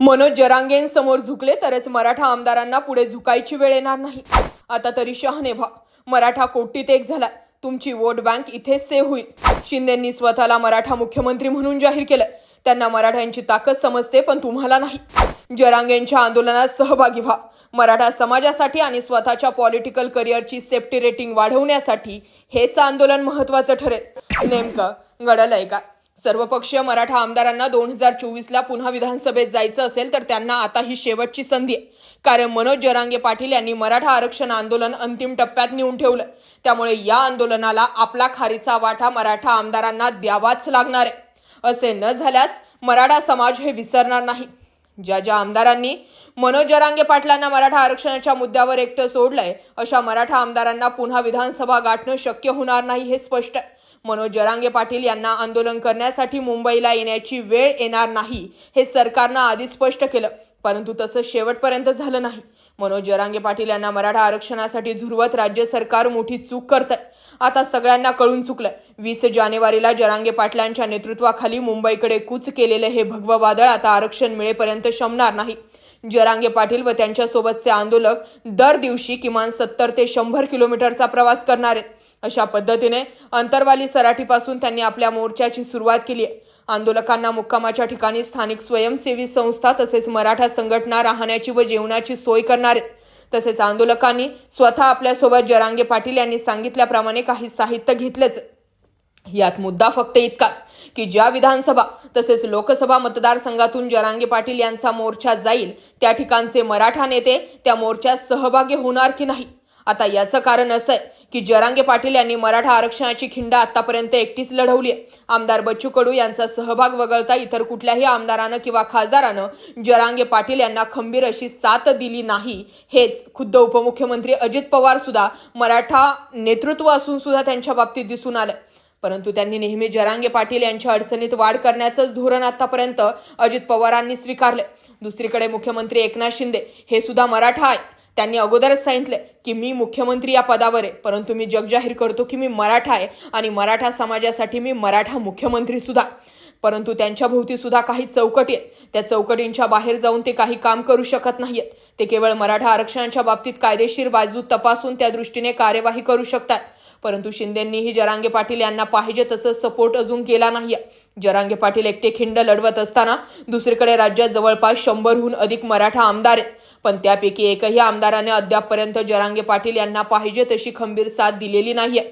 मनोज जरांगेंसमोर झुकले तरच मराठा आमदारांना पुढे झुकायची वेळ येणार नाही. आता तरी शहाणे व्हा. मराठा कोटीत एक झालाय. तुमची वोट बँक इथेच सेव्ह होईल. शिंदेंनी स्वतःला मराठा मुख्यमंत्री म्हणून जाहीर केलं. त्यांना मराठ्यांची ताकद समजते पण तुम्हाला नाही. जरांगेंच्या आंदोलनात सहभागी व्हा. मराठा समाजासाठी आणि स्वतःच्या पॉलिटिकल करिअरची सेफ्टी रेटिंग वाढवण्यासाठी हेच आंदोलन महत्वाचं ठरेल. नेमकं घडलंय का सर्वपक्षीय मराठा आमदारांना दोन हजार चोवीसला पुन्हा विधानसभेत जायचं असेल तर त्यांना आता ही शेवटची संधी आहे. कारण मनोज जरांगे पाटील यांनी मराठा आरक्षण आंदोलन अंतिम टप्प्यात नेऊन ठेवलं. त्यामुळे या आंदोलनाला आपला खारीचा वाटा मराठा आमदारांना द्यावाच लागणार आहे. असे न झाल्यास मराठा समाज हे विसरणार नाही. ज्या ज्या आमदारांनी मनोज जरांगे पाटलांना मराठा आरक्षणाच्या मुद्द्यावर एकटं सोडलंय अशा मराठा आमदारांना पुन्हा विधानसभा गाठणं शक्य होणार नाही हे स्पष्ट आहे. मनोज जरांगे पाटील यांना आंदोलन करण्यासाठी मुंबईला येण्याची वेळ येणार नाही हे सरकारनं आधी स्पष्ट केलं. परंतु तसं शेवटपर्यंत झालं नाही. मनोज जरांगे पाटील यांना मराठा आरक्षणासाठी झुरवत राज्य सरकार मोठी चूक करतंय. आता सगळ्यांना कळून चुकलं वीस जानेवारीला जरांगे पाटलांच्या नेतृत्वाखाली मुंबईकडे कूच केलेलं हे भगवं वादळ आता आरक्षण मिळेपर्यंत शमणार नाही. जरांगे पाटील व त्यांच्यासोबतचे आंदोलक दर दिवशी किमान सत्तर ते शंभर किलोमीटरचा प्रवास करणार आहेत. अशा पद्धतीने अंतरवाली सराठीपासून त्यांनी आपल्या मोर्चाची सुरुवात केली आहे. आंदोलकांना मुक्कामाच्या ठिकाणी स्थानिक स्वयंसेवी संस्था तसेच मराठा संघटना राहण्याची व जेवणाची सोय करणार आहेत. तसेच आंदोलकांनी स्वतः आपल्यासोबत जरांगे पाटील यांनी सांगितल्याप्रमाणे काही साहित्य घेतलेच यात मुद्दा फक्त इतकाच की ज्या विधानसभा तसेच लोकसभा मतदारसंघातून जरांगे पाटील यांचा मोर्चा जाईल त्या ठिकाणचे मराठा नेते त्या मोर्चात सहभागी होणार की नाही? आता याचं कारण असं आहे की जरांगे पाटील यांनी मराठा आरक्षणाची खिंड आतापर्यंत एकटीच लढवली आहे. आमदार बच्चू कडू यांचा सहभाग वगळता इतर कुठल्याही आमदारानं किंवा खासदारानं जरांगे पाटील यांना खंबीर अशी साथ दिली नाही. हेच खुद्द उपमुख्यमंत्री अजित पवार सुद्धा मराठा नेतृत्व असून सुद्धा त्यांच्या बाबतीत दिसून आलं परंतु त्यांनी नेहमी जरांगे पाटील यांच्या अडचणीत वाढ करण्याचंच धोरण आतापर्यंत अजित पवारांनी स्वीकारले दुसरीकडे मुख्यमंत्री एकनाथ शिंदे हे सुद्धा मराठा आहे त्यांनी अगोदरच सांगितले की मी मुख्यमंत्री या पदावर आहे परंतु मी जग जाहीर करतो की मी मराठा आहे आणि मराठा समाजासाठी मी मराठा मुख्यमंत्री सुद्धा. परंतु त्यांच्या भोवती सुद्धा काही चौकटी आहेत. त्या चौकटींच्या बाहेर जाऊन ते काही काम करू शकत नाहीत ते केवळ मराठा आरक्षणाच्या बाबतीत कायदेशीर बाजू तपासून त्या दृष्टीने कार्यवाही करू शकतात. परंतु शिंदेंनीही जरांगे पाटील यांना पाहिजे तसं सपोर्ट अजून केला नाही जरांगे पाटील एकटे खिंड लढवत असताना दुसरीकडे राज्यात जवळपास शंभरहून अधिक मराठा आमदार आहेत. पण त्यापैकी एकही आमदाराने अद्यापपर्यंत जरांगे पाटील यांना पाहिजे तशी खंबीर साथ दिलेली नाहीये.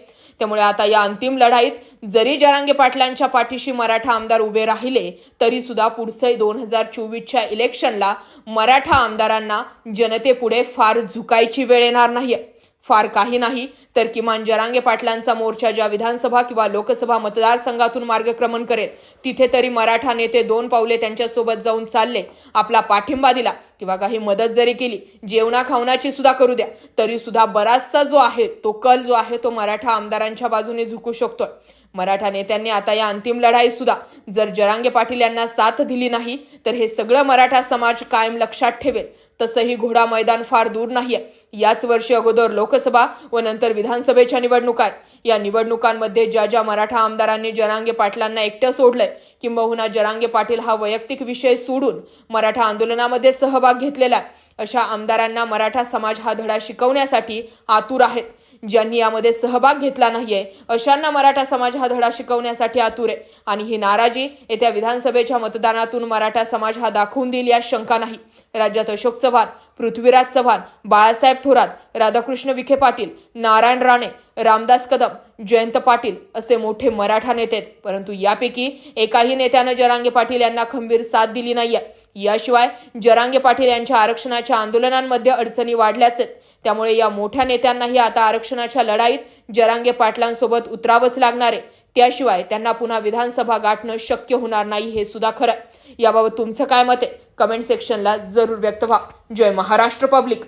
त्यामुळे आता या अंतिम लढाईत जरी जरांगे पाटलांच्या पाठीशी मराठा आमदार उभे राहिले तरी सुद्धा पुढचे दोन हजार चोवीसच्या इलेक्शनला मराठा आमदारांना जनतेपुढे फार झुकायची वेळ येणार नाहीये. फार काही नाही तर किमान जरांगे पाटलांचा मोर्चा ज्या विधानसभा किंवा लोकसभा मतदारसंघातून मार्गक्रमण करेल तिथे तरी मराठा नेते दोन पावले त्यांच्यासोबत जाऊन चालले आपला पाठिंबा दिला. किंवा काही मदत जरी केली जेवणा खावणाची सुद्धा करू द्या तरी सुद्धा बराचसा जो आहे तो कल जो आहे तो मराठा आमदारांच्या बाजूने झुकू शकतोय. मराठा नेत्यांनी आता या अंतिम लढाईत सुद्धा जर जरांगे पाटील यांना साथ दिली नाही तर हे सगळं मराठा समाज कायम लक्षात ठेवेल. तसंही घोडा मैदान फार दूर नाहीये. याच वर्षी अगोदर लोकसभा व नंतर विधानसभेच्या निवडणुका या निवडणुकांमध्ये ज्या ज्या मराठा आमदारांनी जरांगे पाटलांना एकटं सोडलंय किंबहुना जरांगे पाटील हा वैयक्तिक विषय सोडून मराठा आंदोलनामध्ये सहभाग घेतलेला आहे. अशा आमदारांना मराठा समाज हा धडा शिकवण्यासाठी आतुर आहेत. ज्यांनी यामध्ये सहभाग घेतला नाहीये अशांना मराठा समाज हा धडा शिकवण्यासाठी आतुर आहे. आणि ही नाराजी येत्या विधानसभेच्या मतदानातून मराठा समाज हा दाखवून देईल या शंका नाही. राज्यात अशोक चव्हाण पृथ्वीराज चव्हाण बाळासाहेब थोरात राधाकृष्ण विखे पाटील नारायण राणे रामदास कदम जयंत पाटील असे मोठे मराठा नेते आहेत. परंतु यापैकी एकाही नेत्यानं जरांगे पाटील यांना खंबीर साथ दिली नाहीये. याशिवाय जरांगे पाटील यांच्या आरक्षणाच्या आंदोलनांमध्ये अडचणी वाढल्याच आहेत त्यामुळे या मोठ्या नेत्यांनाही आता आरक्षणाच्या लढाईत जरांगे पाटलांसोबत उतरावंच लागणार आहे. त्याशिवाय त्यांना पुन्हा विधानसभा गाठणं शक्य होणार नाही हे सुद्धा खरं आहे. याबाबत तुमचं काय मत आहे? कमेंट सेक्शनला जरूर व्यक्त व्हा. जय महाराष्ट्र पब्लिक.